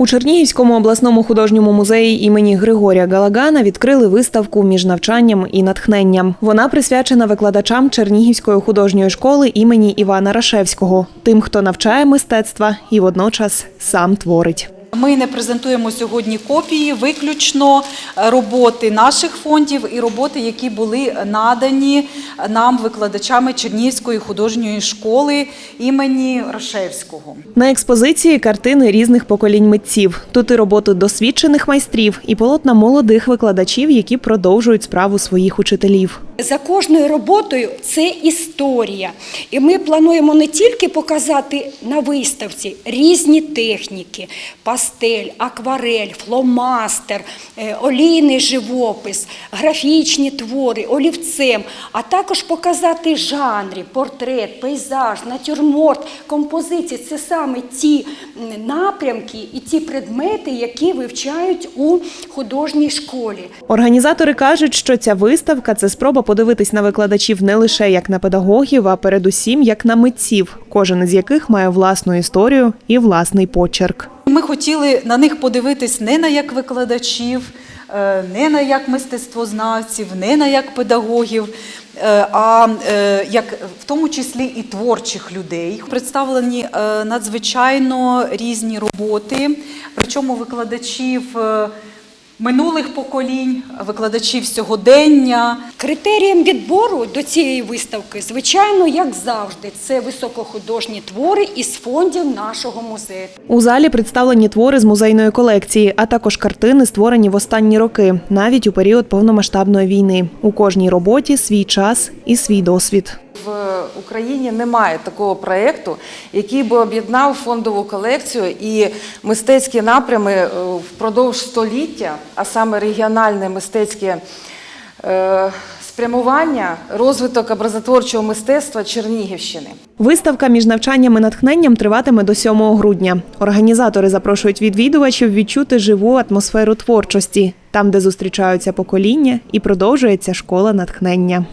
У Чернігівському обласному художньому музеї імені Григорія Галагана відкрили виставку між навчанням і натхненням. Вона присвячена викладачам Чернігівської художньої школи імені Івана Рашевського, тим, хто навчає мистецтва і водночас сам творить. Ми не презентуємо сьогодні копії, виключно е, роботи наших фондів і роботи, які були надані нам викладачами Чернігівської художньої школи імені Рашевського. На експозиції картини різних поколінь митців. Тут і роботи досвідчених майстрів, і полотна молодих викладачів, які продовжують справу своїх учителів. За кожною роботою це історія. І ми плануємо не тільки показати на виставці різні техніки: пастель, акварель, фломастер, е, олійний живопис, графічні твори, олівцем, а також показати жанри, портрет, пейзаж, натюрморт, композиції. Це саме ті напрямки і ті предмети, які вивчають у художній школі. Організатори кажуть, що ця виставка це спроба подивитись на викладачів не лише як на педагогів, а передусім як на митців, кожен із яких має власну історію і власний почерк. Ми хотіли на них подивитись не на як викладачів, е, не на як мистецтвознавців, не на як педагогів, е, а е, як в тому числі і творчих людей. Представлені надзвичайно різні роботи, причому викладачів. Минулих поколінь, викладачів сьогодення, Критерієм відбору до цієї виставки, звичайно, як завжди, це високохудожні твори із фондів нашого музею. У залі представлені твори з музейної колекції, а також картини, створені в останні роки, навіть у період повномасштабної війни. У кожній роботі свій час і свій досвід. В Україні немає такого проєкту, який би об'єднав фондову колекцію і мистецькі напрями е, впродовж століття, а саме регіональне мистецьке е, спрямування, розвиток образотворчого мистецтва Чернігівщини. Виставка між навчанням і натхненням триватиме до 7 грудня. Організатори запрошують відвідувачів відчути живу атмосферу творчості, там, де зустрічаються покоління і продовжується школа натхнення.